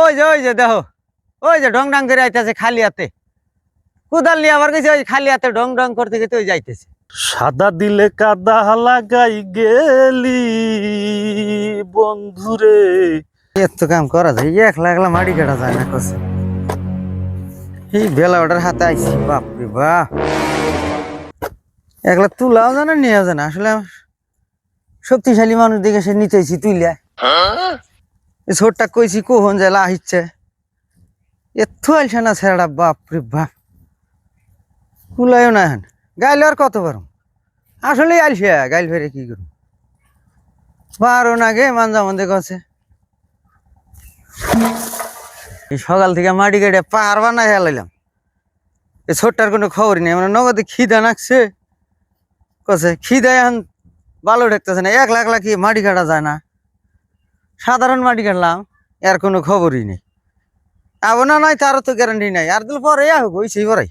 ওই যে ওই যে দেখো। ওই যে ডং ডাং করে আইতেছে খালি হাতে। কুদাল নিয়ে আবার গেছে ওই খালি হাতে ডং ডং করতে গেতে ওই যাইতেছে সাদা দিলে কাদা লাগাই গেলি বন্ধুরে। এত কাম করা যায় একলা একলা মাটি কাটা যায় না কসে। এই বেলা ওটার হাতে আইছি বাপরে বাপ। একলা তুলাও জানা নিয়েও জানা আসলে আমার শক্তিশালী মানুষ দেখে সে নিতেছি তুইলা। ছোটটা কইছি কখন যায় লাহ ইচ্ছে এত আইসা না ছেড়া বাপরে বাপ। কুলাইও না এখন। গাইল আর কত পারো আসলেই আইসা গাইল ফেরে কি করুন পারো না গে মানজা মন্দে কছে। সকাল থেকে মাটি কেটে পারবা না হেলাইলাম এ ছোটটার কোনো খবরই নেই মানে নগদে খিদা নাকছে। কছে খিদা এখন ভালো ঠেকতেছে না এক লাখ লাখ মাটি কাটা যায় না? সাধারণ মাটি কাটলাম এর কোনো খবরই নেই। আবো না নাই, তারও তো গ্যারান্টি নাই। আর দিল পরে হোক ওই সেই পরাই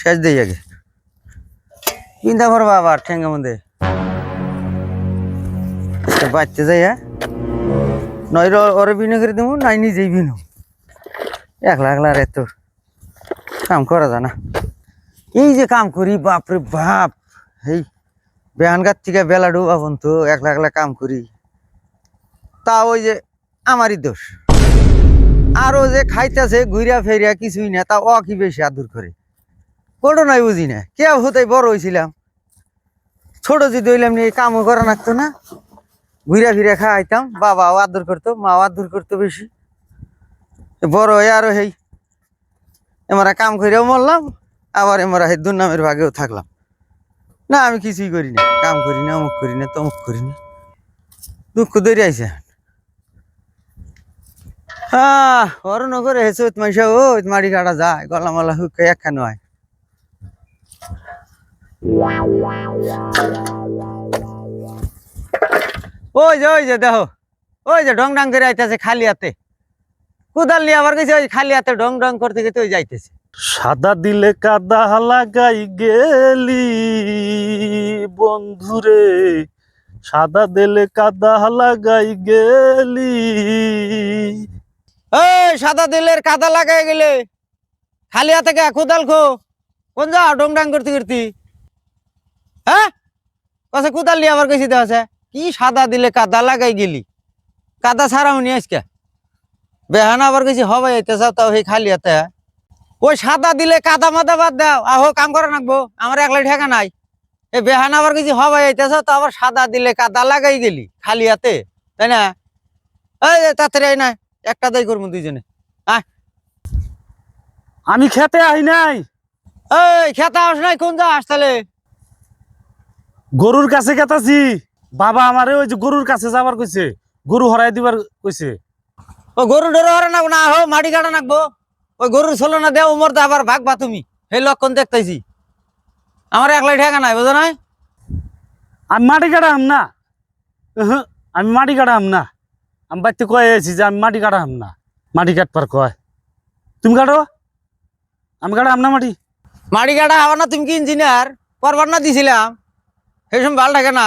শেষ দেই আগে। চিন্তা করবা আবার ঠেঙ্গা মধ্যে বাচ্চা যাই হ্যাঁ? নয় ওরে বিনয় করে দেবো নাই নিজেই বিনু। একলা একলা রে তো কাম করা যায় না। এই যে কাম করি, বাপরে বাপ। এই বেহানগার থেকে বেলা ডুবা তো একলা একলা কাম করি। তা ওই যে আমারই দোষ। আরও যে খাইতেছে ঘুরিয়া ফেরিয়া কিছুই না, তা ও কি বেশি আদর করে? কোনো নাই বুঝি না, কে হতে বড় হয়েছিলাম ছোট যদি হইলাম নিয়ে কামও করা লাগতো না। ঘুরিয়া ফিরে খাইতাম বাবাও আদর করতো, মাও আদর করতো বেশি। বড় হয়ে আরও হেই, এমারা কাম করেও মরলাম, আবার এমারা হে দুর্নামের ভাগেও থাকলাম। না, আমি কিছুই করি না, কাম করি না, অমুক করি না, তমুক করি না। দুঃখ দৌড়ে হ্যাঁ ওর নগরে হেসে মাইসা ও মাড়ি কাটা যায়, গলা মালা হুক একখানে হয় ওই যে ওই যে, দেখো ওই যে, ডং ডাং করে আইতেছে খালি হাতে। কুদাল নিয়ে আবার গেছে ওই খালি হাতে ডং ডং করতে গেতে ওই যাইতেছে সাদা দিলে কাদা লাগাই গেলি, বন্ধুরে। সাদা দিলে কাদা লাগাই গেলি সাদা দিলের কাদা লাগাই গেলে। খালি হাতে কে? কুদাল খো। কোন যাও ডং ডাং করতে করতে। হ্যাঁ? কসে কোদাল নিয়ে আবার গেছি দেওয়া কি সাদা দিলে কাদা লাগাই গেলি? কাদা ছাড়াও নিয়ে আজকে? বেহানা আবার গেছি হবে এতে যাও, তাও সেই খালি হাতে ওই সাদা দিলে কাদা মাদা বাদ দাও। আহো, কাম করে নাকবো আমার একলাই ঠেকা নাই। এই বেহানা আবার গেছি হবে এতে যাও তো আবার সাদা দিলে কাদা লাগাই গেলি, খালি হাতে, তাই না? এই যে তাড়াতাড়ি না। একটা দাই করব দুইজনে। আমি খেতে আই নাই। এই খেতা আস নাই কোন যাস তাহলে? গরুর কাছে গেতাছি বাবা আমারে ওই যে গরুর কাছে যাবার কইছে গরু হরাই দিবার কইছে। ও গরু ডরে হরে নাকবো না হো মাটি কাটা নাকবো। ওই গরুর ছোলো না দেও উমর তো আবার ভাগবা তুমি। সেই লক্ষণ দেখতেছি আমার একলাই ঠেকা নাই বুঝো নাই? আমি মাটি কাটাম না। আমি মাটি কাটাম না। আমি বাড়িতে কয়ে আছি যে আমি মাটি কাটাম না। মাটি কাটবার কয়। তুমি কাটো? আমি কাটাম না মাটি? মাটি কাটা হওয়া না তুমি কি ইঞ্জিনিয়ার করবার না দিছিলাম। সেই সময় ভালো থাকে না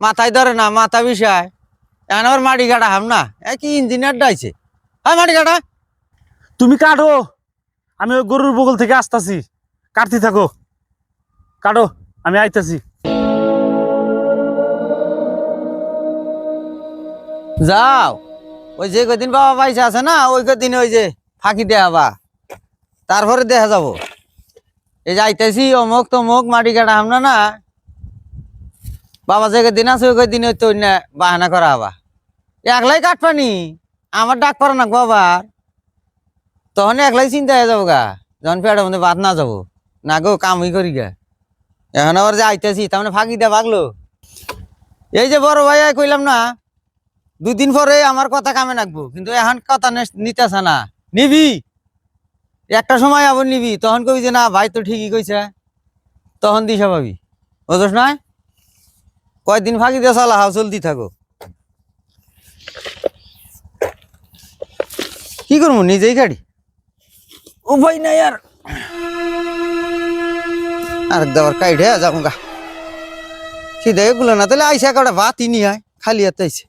মাথায় ধরে না মাথা বিষয়। এখন আবার মাটি কাটা হাম না। এ কি ইঞ্জিনিয়ার ডাইছে হ্যাঁ মাটি কাটা। তুমি কাটো। আমি ওই গরুর বগল থেকে আসতাছি। কাটতে থাকো। কাটো আমি আইতাছি। যাও। ওই যে কদিন বাবা পাইছে আছে না, ওই কদিন ওই যে ফাঁকি বা। তারপরে দেখা যাব। এই যে যাইতেছি অমুক তমুক, মাটি কাটা হামনা না বাবা যে কদিন আছে, ওই কদিন ওই তো বাহানা করা হবা একলাই কাটপানি আমার ডাক পড়া না আবার তখন একলাই চিন্তা হয়ে যাব গা, যখন পেটের মধ্যে বাদ না যাব। না গো, কামই করি গা। এখন আবার যে আইতেছি, তার মানে ফাঁকি দেয়া ভাগলো। এই যে বড় ভাই কইলাম না দুদিন পরে আমার কথা কামে রাখব কিন্তু এখন কথা নিতেছে না। নিবি? একটা সময় আবার নিবি, তখন কবি যে, না, ভাই তো ঠিকই কইছে। তখন দিশা পাবি বুঝস না কয়দিন ফাঁকি দিয়ে চালা হাও চলতি থাকো। কি করব, নিজেই গাড়ি? ভাই নাই আর। আর দেওয়ার কাইডে যাব গা। সিধে এগুলো না, তাহলে আইসা কটা ভাতই নিয়ে আয়, খালি হাতে আইসে